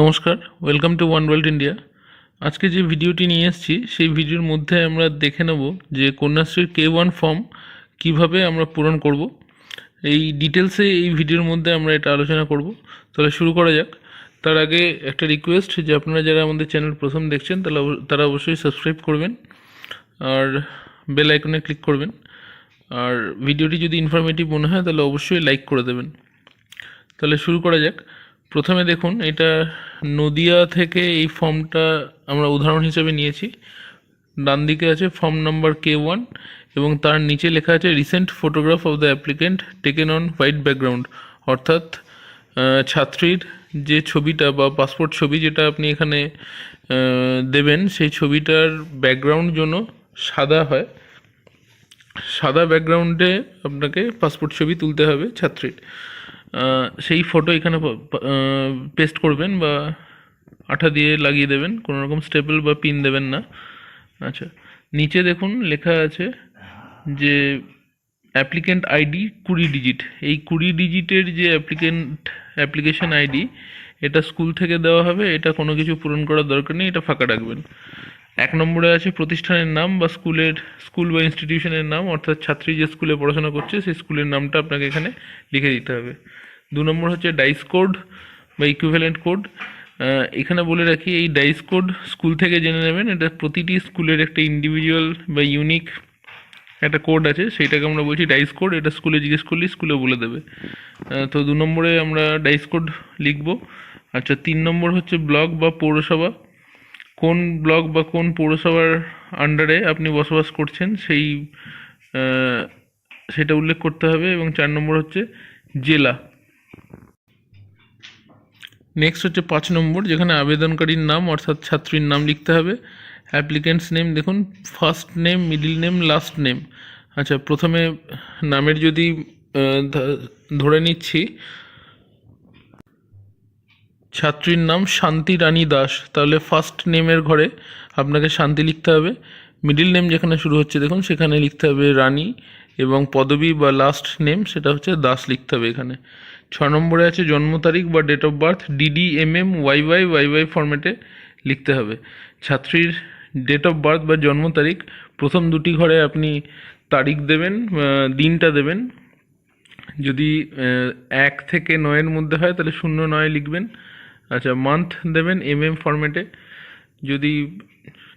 নমস্কার welcome to one world India আজকে যে ভিডিওটি নিয়ে এসেছি, সেই ভিডিওর মধ্যে আমরা দেখে নেব যে কন্যাশ্রীর কে ওয়ান ফর্ম কীভাবে আমরা পূরণ করব। এই ডিটেলসে এই ভিডিওর মধ্যে আমরা এটা আলোচনা করব। তাহলে শুরু করা যাক। তার আগে একটা রিকোয়েস্ট যে আপনারা যারা আমাদের চ্যানেল প্রথম দেখছেন, তাহলে তারা অবশ্যই সাবস্ক্রাইব করবেন আর বেল আইকনে ক্লিক করবেন। আর ভিডিওটি যদি ইনফরমেটিভ মনে হয়, তাহলে অবশ্যই লাইক করে দেবেন। তাহলে শুরু করা যাক। প্রথমে দেখুন, এটা নদিয়া থেকে এই ফর্মটা আমরা উদাহরণ হিসেবে নিয়েছি। ডান দিকে আছে ফর্ম নাম্বার কে ওয়ান এবং তার নিচে লেখা আছে recent photograph of the applicant taken on white background অর্থাৎ ছাত্রীর যে ছবিটা বা পাসপোর্ট ছবি যেটা আপনি এখানে দেবেন, সেই ছবিটার ব্যাকগ্রাউন্ড জন্য সাদা হয়। সাদা ব্যাকগ্রাউন্ডে আপনাকে পাসপোর্ট ছবি তুলতে হবে ছাত্রীর। সেই ফটো এখানে পেস্ট করবেন বা আঠা দিয়ে লাগিয়ে দেবেন। কোনো রকম স্টেপল বা পিন দেবেন না। আচ্ছা নিচে দেখুন লেখা আছে যে অ্যাপ্লিকেন্ট আইডি কুড়ি ডিজিট এই কুড়ি ডিজিটের যে অ্যাপ্লিকেন্ট অ্যাপ্লিকেশন আইডি এটা স্কুল থেকে দেওয়া হবে। এটা কোনো কিছু পূরণ করার দরকার নেই। এটা ফাঁকা রাখবেন। এক নম্বরে আছে প্রতিষ্ঠানের নাম বা স্কুলের স্কুল বা ইনস্টিটিউশনের নাম। অর্থাৎ ছাত্রী যে স্কুলে পড়াশোনা করছে, সেই স্কুলের নামটা আপনাকে এখানে লিখে দিতে হবে। দু নম্বর হচ্ছে ডাইস কোড বা ইকুইভ্যালেন্ট কোড এখানে বলে রাখি, এই ডাইস কোড স্কুল থেকে জেনে নেবেন, এটা প্রতিটি স্কুলের একটা ইন্ডিভিজুয়াল বা ইউনিক একটা কোড আছে, সেইটাকে আমরা বলছি ডাইস কোড এটা স্কুলে জিজ্ঞেস করলেই স্কুলে বলে দেবে। তো দু নম্বরে আমরা ডাইস কোড লিখব। আচ্ছা তিন নম্বর হচ্ছে ব্লক বা পৌরসভা। কোন ব্লক বা কোন পৌরসভার আন্ডারে আপনি বসবাস করছেন, সেই সেটা উল্লেখ করতে হবে। এবং চার নম্বর হচ্ছে জেলা। নেক্সট হচ্ছে পাঁচ নম্বর, যেখানে আবেদনকারীর নাম অর্থাৎ ছাত্রীর নাম লিখতে হবে। অ্যাপ্লিকেন্টস নেম দেখুন first name middle name last name আচ্ছা প্রথমে নামের যদি ধরে নিচ্ছি। ছাত্রীর নাম শান্তি রানী দাস। তাহলে ফার্স্ট নেমের ঘরে আপনাকে শান্তি লিখতে হবে। মিডিল নেম যেখানে শুরু হচ্ছে, দেখুন, সেখানে লিখতে হবে রানী। এবং পদবী বা লাস্ট নেম সেটা হচ্ছে দাস লিখতে হবে এখানে। ছ নম্বরে আছে জন্ম তারিখ বা date of birth DD MM YYYY Y Y Y Y ফর্মেটে লিখতে হবে। ছাত্রীর ডেট অফ বার্থ বা জন্ম তারিখ, প্রথম দুটি ঘরে আপনি তারিখ দেবেন দিনটা দেবেন। যদি এক থেকে নয়ের মধ্যে হয়, তাহলে শূন্য নয় লিখবেন। আচ্ছা মান্থ দেবেন এম এম ফরম্যাটে যদি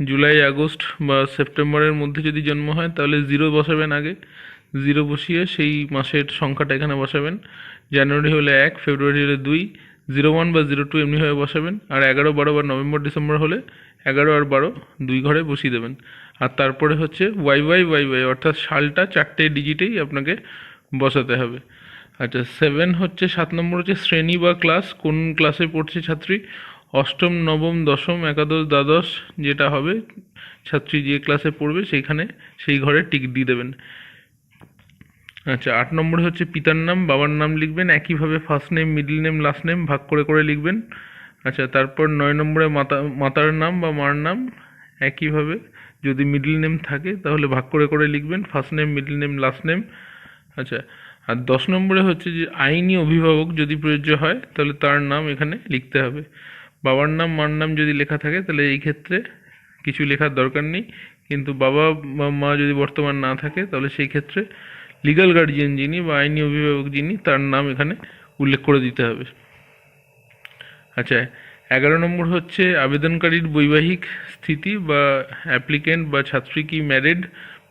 জুলাই, আগস্ট বা সেপ্টেম্বরের মধ্যে যদি জন্ম হয়, তাহলে জিরো বসাবেন আগে। জিরো বসিয়ে সেই মাসের সংখ্যাটা এখানে বসাবেন। জানুয়ারি হলে এক, ফেব্রুয়ারি হলে দুই, জিরো ওয়ান বা জিরো টু এমনিভাবে বসাবেন। আর এগারো, বারো বা নভেম্বর, ডিসেম্বর হলে এগারো আর বারো দুই ঘরে বসিয়ে দেবেন। আর তারপরে হচ্ছে ওয়াই ওয়াই ওয়াই ওয়াই অর্থাৎ সালটা চারটে ডিজিটেই আপনাকে বসাতে হবে। আচ্ছা সেভেন হচ্ছে সাত নম্বর হচ্ছে শ্রেণি বা ক্লাস, কোন ক্লাসে পড়ছে ছাত্রী? অষ্টম, নবম, দশম, একাদশ, দ্বাদশ যেটা হবে, ছাত্রী যে ক্লাসে পড়বে, সেইখানে সেই ঘরে টিক দিয়ে দেবেন। আচ্ছা আট নম্বরে হচ্ছে পিতার নাম, বাবার নাম লিখবেন, একইভাবে first name middle name last name ভাগ করে করে লিখবেন। আচ্ছা তারপর নয় নম্বরে মাতা, মাতার নাম বা মার নাম একইভাবে, যদি মিডল নেম থাকে, তাহলে ভাগ করে করে লিখবেন first name middle name last name আচ্ছা আর দশ নম্বরে হচ্ছে যে আইনি অভিভাবক যদি প্রযোজ্য হয়, তাহলে তার নাম এখানে লিখতে হবে। বাবার নাম, মার নাম যদি লেখা থাকে, তাহলে এই ক্ষেত্রে কিছু লেখার দরকার নেই। কিন্তু বাবা বা মা যদি বর্তমান না থাকে, তাহলে সেই ক্ষেত্রে লিগ্যাল গার্জিয়ান যিনি বা আইনি অভিভাবক যিনি, তার নাম এখানে উল্লেখ করে দিতে হবে। আচ্ছা এগারো নম্বর হচ্ছে, আবেদনকারীর বৈবাহিক স্থিতি বা অ্যাপ্লিকেন্ট বা ছাত্রী কি ম্যারিড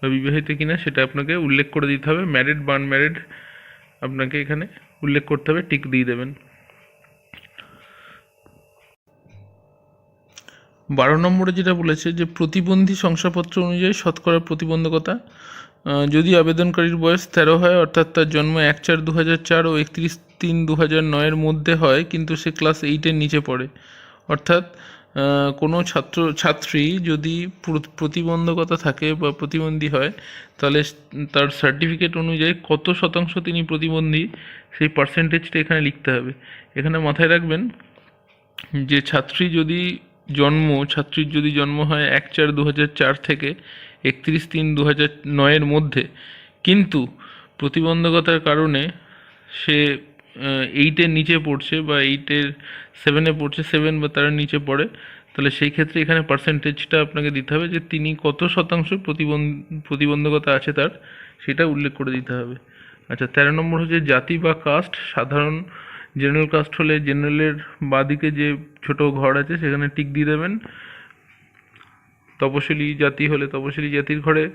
বা বিবাহিত কিনা সেটা আপনাকে উল্লেখ করে দিতে হবে। ম্যারিড বা আনম্যারিড আপনাকে এখানে উল্লেখ করতে হবে টিক দিয়ে দেবেন। বারো নম্বরে যেটা বলেছে যে, প্রতিবন্ধী শংসাপত্র অনুযায়ী শতকরা প্রতিবন্ধকতা যদি আবেদনকারীর বয়স তেরো হয়, অর্থাৎ তার জন্ম এক চার দু হাজার চার ও একত্রিশ তিন দু হাজার নয়ের মধ্যে হয়, কিন্তু সে ক্লাস এইটের নিচে পড়ে। অর্থাৎ কোনো ছাত্র, ছাত্রী যদি প্রতিবন্ধকতা থাকে বা প্রতিবন্ধী হয়, তাহলে তার সার্টিফিকেট অনুযায়ী কত শতাংশ তিনি প্রতিবন্ধী, সেই পার্সেন্টেজটা এখানে লিখতে হবে। এখানে মাথায় রাখবেন যে ছাত্রী যদি জন্ম, ছাত্রীর যদি জন্ম হয় এক চার দু হাজার চার থেকে একত্রিশ তিন দু হাজার নয়ের মধ্যে। কিন্তু প্রতিবন্ধকতার কারণে সে এইটের নিচে পড়ছে বা এইটের সেভেনে পড়ছে সেভেন বা তার নিচে পড়ে, তাহলে সেই ক্ষেত্রে এখানে পার্সেন্টেজটা আপনাকে দিতে হবে যে তিনি কত শতাংশ প্রতিবন্ধ প্রতিবন্ধকতা আছে তার, সেটা উল্লেখ করে দিতে হবে। আচ্ছা তেরো নম্বর হচ্ছে জাতি বা কাস্ট সাধারণ জেনারেল কাস্ট হলে জেনারেলের বাদিকে যে ছোট ঘর আছে, সেখানে টিক দিয়ে দেবেন। তপশিলি জাতি হলে তপশিলি জাতির ঘরে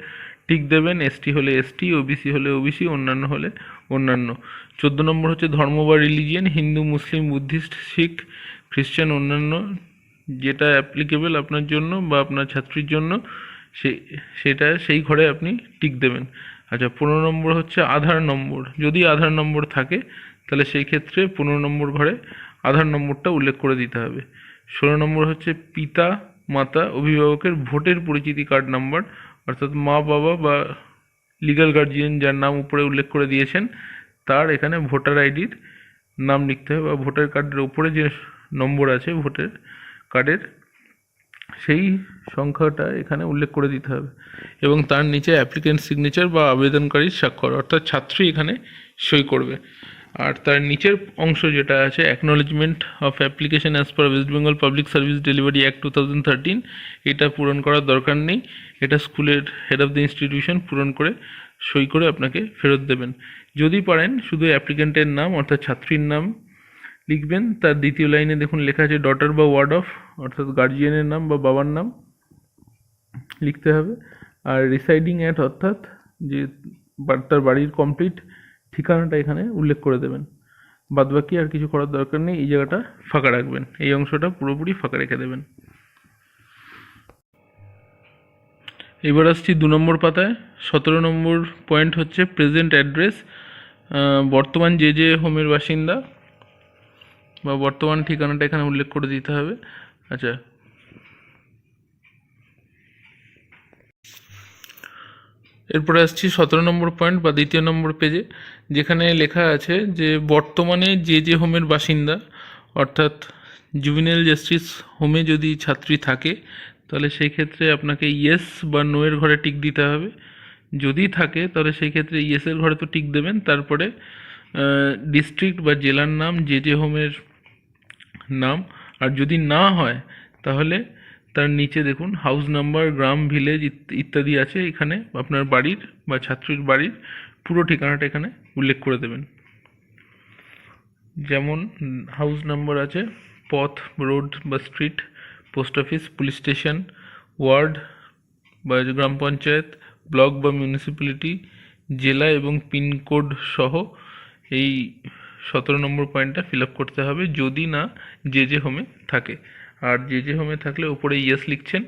টিক দেবেন, এসটি হলে এসটি, ওবিসি হলে ওবিসি, অন্যান্য হলে অন্যান্য। চোদ্দ নম্বর হচ্ছে ধর্ম বা religion Hindu, Muslim, Buddhist, Sikh, Christian, অন্যান্য যেটা অ্যাপ্লিকেবল আপনার জন্য বা আপনার ছাত্রীর জন্য, সে, সেটা সেই ঘরে আপনি টিক দেবেন। আচ্ছা পনেরো নম্বর হচ্ছে আধার নম্বর। যদি আধার নম্বর থাকে, তাহলে সেই ক্ষেত্রে পনেরো নম্বর ঘরে আধার নম্বরটা উল্লেখ করে দিতে হবে। ষোলো নম্বর হচ্ছে পিতা মাতা অভিভাবকের ভোটের পরিচিতি কার্ড নাম্বার অর্থাৎ মা বাবা বা লিগ্যাল গার্জিয়ান যার নাম উপরে উল্লেখ করে দিয়েছেন, তার এখানে ভোটার আইডির নাম লিখতে হবে বা ভোটার কার্ডের উপরে যে নম্বর আছে ভোটের কার্ডের সেই সংখ্যাটা এখানে উল্লেখ করে দিতে হবে। এবং তার নিচে অ্যাপ্লিকেন্ট সিগনেচার বা আবেদনকারীর স্বাক্ষর, অর্থাৎ ছাত্রী এখানে সই করবে। আর তার নিচের অংশ যেটা আছে acknowledgement of application as per West Bengal public service delivery act two thousand thirteen এটা পূরণ করার দরকার নেই। এটা স্কুলের হেড অফ দ্য ইনস্টিটিউশন পূরণ করে, সই করে আপনাকে ফেরত দেবেন। যদি পারেন, শুধু অ্যাপ্লিকেন্টের নাম অর্থাৎ ছাত্রীর নাম লিখবেন। তার দ্বিতীয় লাইনে দেখুন লেখা আছে ডটার বা ওয়ার্ড অফ অর্থাৎ গার্জিয়ানের নাম বা বাবার নাম লিখতে হবে। আর রিসাইডিং অ্যাট অর্থাৎ যে তার বাড়ির কমপ্লিট ঠিকানাটা এখানে উল্লেখ করে দেবেন। বাদবাকি আর কিছু করার দরকার নেই, এই জায়গাটা ফাঁকা রাখবেন। এই অংশটা পুরোপুরি ফাঁকা রেখে দেবেন। এবার আসছি দু নম্বর পাতায়। সতেরো নম্বর পয়েন্ট হচ্ছে প্রেজেন্ট অ্যাড্রেস। বর্তমান যে যে হোমের বাসিন্দা বা বর্তমান ঠিকানাটা এখানে উল্লেখ করে দিতে হবে। আচ্ছা এরপরে আসছি সতেরো নম্বর পয়েন্ট বা দ্বিতীয় নম্বর পেজে যেখানে লেখা আছে যে, বর্তমানে যে যে হোমের বাসিন্দা, অর্থাৎ জুবিনাল জাস্টিস হোমে যদি ছাত্রী থাকে, তাহলে সেই ক্ষেত্রে আপনাকে ইয়েস বা নো এর ঘরে টিক দিতে হবে। যদি থাকে, তাহলে সেই ক্ষেত্রে ইয়েসের ঘরে তো টিক দেবেন। তারপরে ডিস্ট্রিক্ট বা জেলার নাম, যে যে হোমের নাম। আর যদি না হয়, তাহলে তার নিচে দেখুন হাউস নাম্বার গ্রাম ভিলেজ ইত্যাদি আছে এখানে। আপনার বাড়ির বা ছাত্রীর বাড়ির পুরো ঠিকানাটা এখানে উল্লেখ করে দেবেন। যেমন হাউস নাম্বার আছে, পথ রোড বা street post office police station ward বা গ্রাম পঞ্চায়েত ব্লক বা মিউনিসিপ্যালিটি জেলা এবং পিনকোড সহ এই সতেরো নম্বর পয়েন্টটা ফিল আপ করতে হবে। যদি না, যে যে হোমে থাকে। আর যে যে হোমে থাকলে উপরে ইয়েস লিখছেন,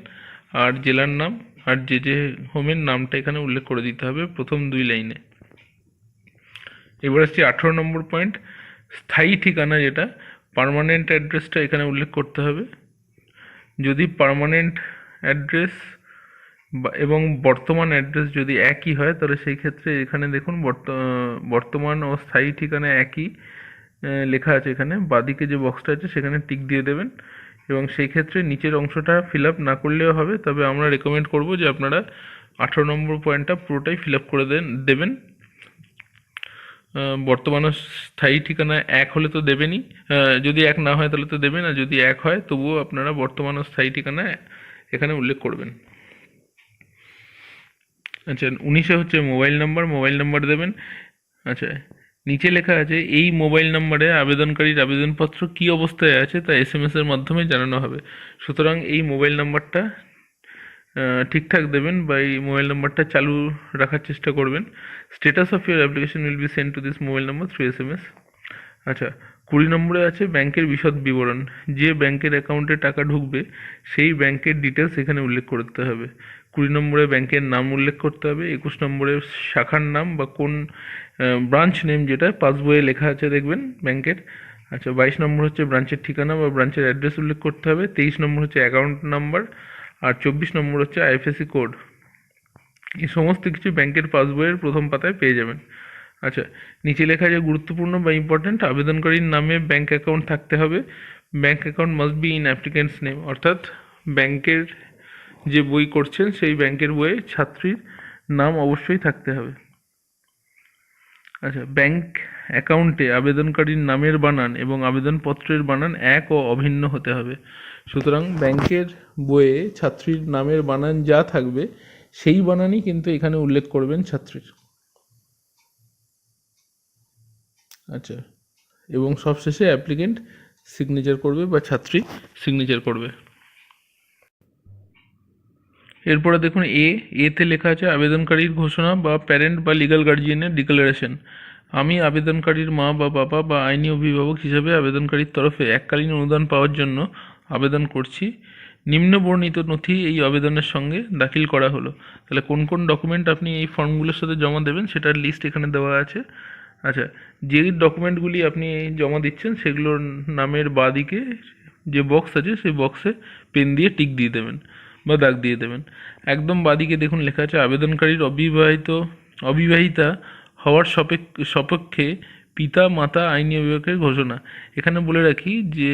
আর জেলার নাম, আর যে যে হোমের নামটা এখানে উল্লেখ করে দিতে হবে প্রথম দুই লাইনে। এবার আসছি আঠেরো নম্বর পয়েন্ট স্থায়ী ঠিকানা যেটা পার্মানেন্ট অ্যাড্রেসটা এখানে উল্লেখ করতে হবে। যদি পার্মানেন্ট অ্যাড্রেস এবং বর্তমান অ্যাড্রেস যদি একই হয়, তাহলে সেই ক্ষেত্রে এখানে দেখুন বর্ত- বর্তমান ও স্থায়ী ঠিকানা একই লেখা আছে এখানে। বাদিকে যে বক্সটা আছে, সেখানে টিক দিয়ে দেবেন। এবং সেই ক্ষেত্রে নিচের অংশটা ফিল আপ না করলেও হবে, তবে আমরা রেকমেন্ড করব যে আপনারা আঠেরো নম্বর পয়েন্টটা পুরোটাই ফিল আপ করে দেন, দেবেন। বর্তমান স্থায়ী ঠিকানা এক হলে তো দেবেনই। যদি এক না হয় তাহলে তো দেবেন, আর যদি এক হয় তবুও আপনারা বর্তমান স্থায়ী ঠিকানা এখানে উল্লেখ করবেন। আচ্ছা উনিশে হচ্ছে মোবাইল নাম্বার মোবাইল নাম্বার দেবেন। আচ্ছা নিচে লেখা আছে, এই মোবাইল নাম্বারে আবেদনকারীর আবেদনপত্র কী অবস্থায় আছে তা এস এম এস এর মাধ্যমে জানানো হবে। সুতরাং এই মোবাইল নাম্বারটা ঠিকঠাক দেবেন বা এই মোবাইল নাম্বারটা চালু রাখার চেষ্টা করবেন। Status of your application will be send to this mobile number through S M S আচ্ছা কুড়ি নম্বরে আছে ব্যাংকের বিশদ বিবরণ। যে ব্যাংকের অ্যাকাউন্টে টাকা ঢুকবে, সেই ব্যাংকের ডিটেলস এখানে উল্লেখ করতে হবে। কুড়ি নম্বরে ব্যাংকের নাম উল্লেখ করতে হবে, একুশ নম্বরে শাখার নাম বা কোন ব্রাঞ্চ নেম যেটা পাসবইয়ে লেখা আছে দেখবেন ব্যাংকের। আচ্ছা বাইশ নম্বর হচ্ছে ব্রাঞ্চের ঠিকানা বা ব্রাঞ্চের অ্যাড্রেস উল্লেখ করতে হবে, তেইশ নম্বর হচ্ছে অ্যাকাউন্ট নাম্বার আর চব্বিশ নম্বর হচ্ছে আইএফএসসি কোড এই সমস্ত কিছু ব্যাংকের পাসবইয়ের প্রথম পাতায় পেয়ে যাবেন। আচ্ছা নিচে লেখা যে গুরুত্বপূর্ণ বা ইম্পর্ট্যান্ট আবেদনকারীর নামে ব্যাংক অ্যাকাউন্ট থাকতে হবে। Bank account must be in applicant's name অর্থাৎ ব্যাংকের যে বই করছেন, সেই ব্যাংকের বইয়ে ছাত্রীর নাম অবশ্যই থাকতে হবে। আচ্ছা ব্যাংক অ্যাকাউন্টে আবেদনকারীর নামের বানান এবং আবেদনপত্রের বানান এক ও অভিন্ন হতে হবে। সুতরাং ব্যাংকের বইয়ে ছাত্রীর নামের বানান যা থাকবে, সেই বানানই কিন্তু এখানে উল্লেখ করবেন ছাত্রীর। আচ্ছা। এবং সবশেষে অ্যাপ্লিকেন্ট সিগনেচার করবে বা ছাত্রী সিগনেচার করবে। এরপরে দেখুন এ এতে লেখা আছে আবেদনকারীর ঘোষণা বা প্যারেন্ট বা লিগাল গার্জিয়ানের ডিক্লারেশন আমি আবেদনকারীর মা বা বাবা বা আইনি অভিভাবক হিসাবে আবেদনকারীর তরফে এককালীন অনুদান পাওয়ার জন্য আবেদন করছি। নিম্ন বর্ণিত নথি এই আবেদনের সঙ্গে দাখিল করা হলো। তাহলে কোন কোন ডকুমেন্ট আপনি এই ফর্মগুলোর সাথে জমা দেবেন সেটার লিস্ট এখানে দেওয়া আছে। আচ্ছা যে ডকুমেন্টগুলি আপনি জমা দিচ্ছেন, সেগুলোর নামের বাদিকে যে বক্স আছে, সেই বক্সে পেন দিয়ে টিক দিয়ে দেবেন বা দাগ দিয়ে দেবেন। একদম বাদিকে দেখুন লেখা আছে, আবেদনকারীর অবিবাহিত, অবিবাহিতা হওয়ার সপেক সপক্ষে পিতা, মাতা, আইনি অভিভাবকের ঘোষণা। এখানে বলে রাখি যে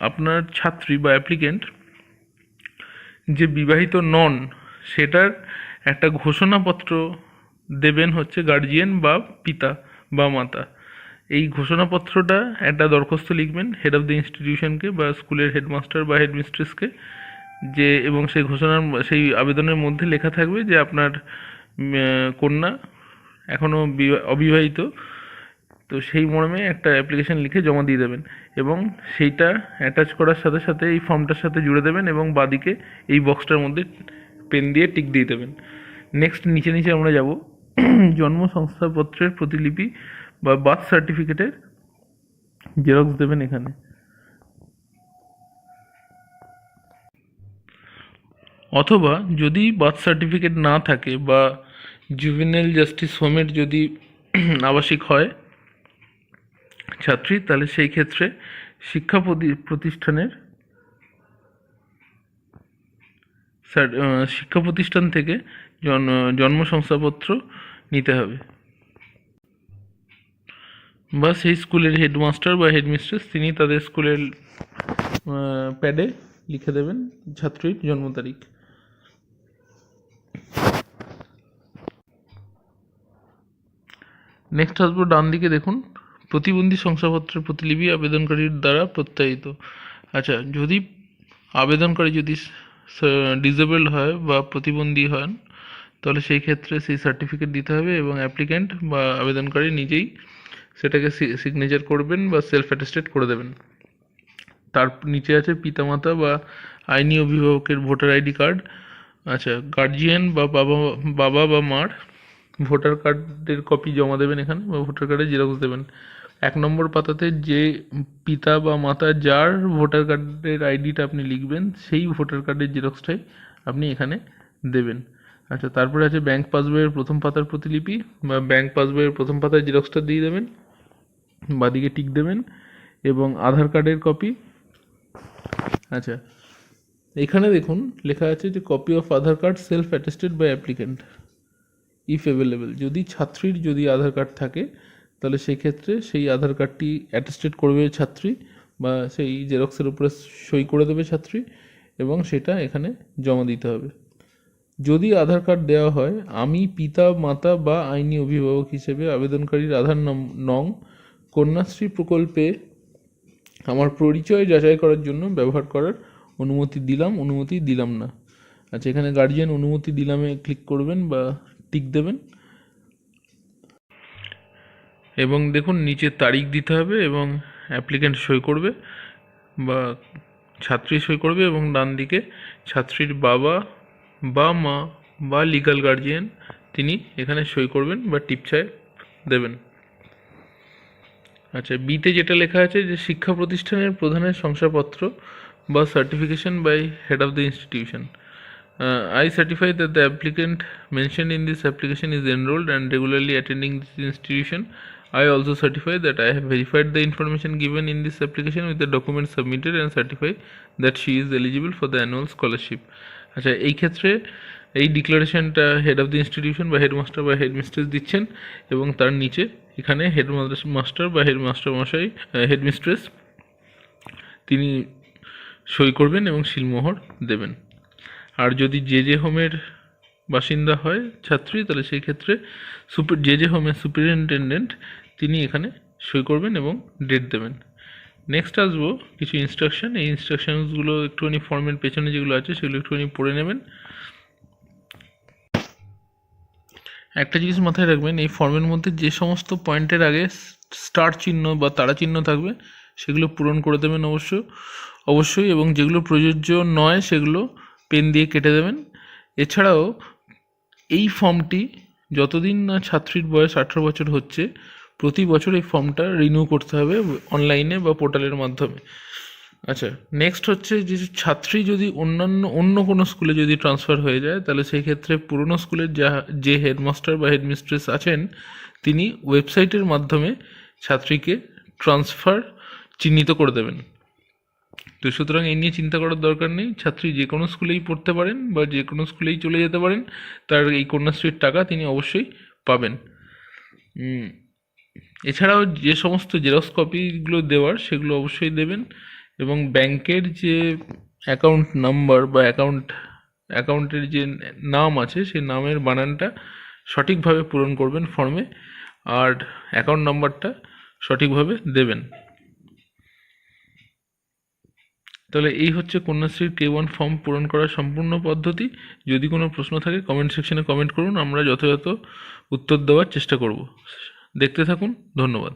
আপনার ছাত্রী বা অ্যাপ্লিকেন্ট যে বিবাহিত নন, সেটার একটা ঘোষণাপত্র দেবেন হচ্ছে গার্জিয়ান বা পিতা বা মাতা। এই ঘোষণাপত্রটা একটা দরখাস্ত লিখবেন হেড অফ দ্য ইনস্টিটিউশনকে বা স্কুলের হেডমাস্টার বা হেডমিস্ট্রেসকে যে এবং সেই ঘোষণার সেই আবেদনের মধ্যে লেখা থাকবে যে আপনার কন্যা এখনও অবিবাহিত। তো সেই মর্মে একটা অ্যাপ্লিকেশন লিখে জমা দিয়ে দেবেন এবং সেইটা অ্যাটাচ করার সাথে সাথে এই ফর্মটার সাথে জুড়ে দেবেন এবং বাদিকে এই বক্সটার মধ্যে পেন দিয়ে টিক দিয়ে দেবেন। নেক্সট নিচে নিচে আমরা যাব। জন্ম সংস্থাপত্রের প্রতিলিপি বা বার্থ সার্টিফিকেটের জেরক্স দেবেন এখানে। অথবা যদি বার্থ সার্টিফিকেট না থাকে বা জুভেনাইল জাস্টিস হোমের যদি আবাসিক হয় ছাত্রী, তাহলে সেই ক্ষেত্রে শিক্ষা প্রতি- প্রতিষ্ঠানের শিক্ষা প্রতিষ্ঠান থেকে জন্ম শংসাপত্র নিতে হবে। বা সেই স্কুলের হেডমাস্টার বা হেডমিস্ট্রেস তিনি তাদের স্কুলের প্যাডে লিখে দেবেন ছাত্রীর জন্ম তারিখ। নেক্সট আসব ডান দিকে দেখুন। প্রতিবন্ধী শংসাপত্রের প্রতিলিপি আবেদনকারীর দ্বারা প্রত্যায়িত। আচ্ছা যদি আবেদনকারী যদি ডিসেবল হয় বা প্রতিবন্ধী হন তাহলে সেই ক্ষেত্রে সেই সার্টিফিকেট দিতে হবে এবং অ্যাপ্লিক্যান্ট বা আবেদনকারী নিজেই সেটাকে সিগনেচার করবেন বা সেলফ অ্যাটেস্টেড করে দেবেন। তার নিচে আছে পিতামাতা বা আইনি অভিভাবকের ভোটার আইডি কার্ড। আচ্ছা গার্জিয়ান বা বাবা বাবা বা মার ভোটার কার্ডের কপি জমা দেবেন এখানে বা ভোটার কার্ডের জেরক্স দেবেন। এক নম্বর পাতাতে যে পিতা বা মাতা যার ভোটার কার্ডের আইডিটা আপনি লিখবেন, সেই ভোটার কার্ডের জেরক্সটাই আপনি এখানে দেবেন। আচ্ছা তারপরে আছে ব্যাংক পাসবইয়ের প্রথম পাতার প্রতিলিপি, বা ব্যাংক পাসবইয়ের প্রথম পাতায় জেরক্সটা দিয়ে দেবেন, বাদিকে টিক দেবেন, এবং আধার কার্ডের কপি আচ্ছা এখানে দেখুন, লেখা আছে যে copy of Aadhaar card self attested by applicant if available যদি ছাত্রীর যদি আধার কার্ড থাকে, তাহলে সেই ক্ষেত্রে সেই আধার কার্ডটি অ্যাটেস্টেড করবে ছাত্রী, বা সেই জেরক্সের উপরে সই করে দেবে ছাত্রী, এবং সেটা এখানে জমা দিতে হবে। যদি আধার কার্ড দেওয়া হয়, আমি পিতা, মাতা বা আইনি অভিভাবক হিসেবে আবেদনকারীর আধার নং কন্যাশ্রী প্রকল্পে আমার পরিচয় যাচাই করার জন্য ব্যবহার করার অনুমতি দিলাম অনুমতি দিলাম না। আচ্ছা এখানে গার্জিয়ান অনুমতি দিলামে ক্লিক করবেন বা টিক দেবেন। এবং দেখুন নিচে তারিখ দিতে হবে এবং অ্যাপ্লিক্যান্ট সই করবে বা ছাত্রী সই করবে এবং ডান দিকে ছাত্রীর বাবা বা মা বা লিগাল গার্জিয়ান তিনি এখানে সই করবেন বা টিপছায় দেবেন। আচ্ছা বিতে যেটা লেখা আছে যে শিক্ষা প্রতিষ্ঠানের প্রধানের শংসাপত্র বা certification by head of the institution I certify that the applicant mention in this application is enrolled and regularly attending this institution I also certify that I have verified the information given in this application with the document submitted and certify that she is eligible for the annual scholarship আচ্ছা এই ক্ষেত্রে এই ডিক্লারেশনটা head of the institution বা headmaster বা headmistress দিচ্ছেন এবং তার নিচে এখানে হেড মাস্টার বা হেডমাস্টার মশাই হেডমিস্ট্রেস তিনি সই করবেন এবং সিলমোহর দেবেন। আর যদি যে যে হোমের বাসিন্দা হয়, ছাত্রী, তাহলে সেই ক্ষেত্রে সুপার যে যে হোমের সুপারিনটেন্ডেন্ট তিনি এখানে সই করবেন এবং ডেট দেবেন। নেক্সট আসব কিছু ইনস্ট্রাকশন এই ইনস্ট্রাকশনসগুলো একটুখানি ফর্মের পেছনে যেগুলো আছে, সেগুলো একটুখানি পড়ে নেবেন। একটা জিনিস মাথায় রাখবেন, এই ফর্মের মধ্যে যে সমস্ত পয়েন্টের আগে স্টার চিহ্ন বা তারা চিহ্ন থাকবে, সেগুলো পূরণ করে দেবেন অবশ্য। অবশ্যই, এবং যেগুলো প্রযোজ্য নয়, সেগুলো পেন দিয়ে কেটে দেবেন। এছাড়াও, এই ফর্মটি যতদিন না ছাত্রীর বয়স আঠেরো বছর হচ্ছে প্রতি বছর এই ফর্মটা রিনিউ করতে হবে অনলাইনে বা পোর্টালের মাধ্যমে। আচ্ছা নেক্সট হচ্ছে যে ছাত্রী যদি অন্যান্য, অন্য কোনো স্কুলে যদি ট্রান্সফার হয়ে যায়, তাহলে সেই ক্ষেত্রে পুরনো স্কুলের যা, যে হেডমাস্টার বা হেডমিস্ট্রেস আছেন, তিনি ওয়েবসাইটের মাধ্যমে ছাত্রীকে ট্রান্সফার চিহ্নিত করে দেবেন। তো সুতরাং এই নিয়ে চিন্তা করার দরকার নেই। ছাত্রী যে কোনো স্কুলেই পড়তে পারেন বা যে কোনো স্কুলেই চলে যেতে পারেন, তার এই কন্যাশ্রীর টাকা তিনি অবশ্যই পাবেন। এছাড়াও যে সমস্ত জেরক্স কপিগুলো দেওয়ার, সেগুলো অবশ্যই দেবেন। এবং ব্যাংকের যে অ্যাকাউন্ট নাম্বার বা অ্যাকাউন্ট অ্যাকাউন্টের যে নাম আছে সেই নামের বানানটা সঠিকভাবে পূরণ করবেন ফর্মে আর অ্যাকাউন্ট নাম্বারটা সঠিকভাবে দেবেন। তাহলে এই হচ্ছে কন্যাশ্রীর কে ওয়ান ফর্ম পূরণ করার সম্পূর্ণ পদ্ধতি। যদি কোনো প্রশ্ন থাকে কমেন্ট সেকশনে কমেন্ট করুন, আমরা যথাযথ উত্তর দেওয়ার চেষ্টা করব। দেখতে থাকুন ধন্যবাদ।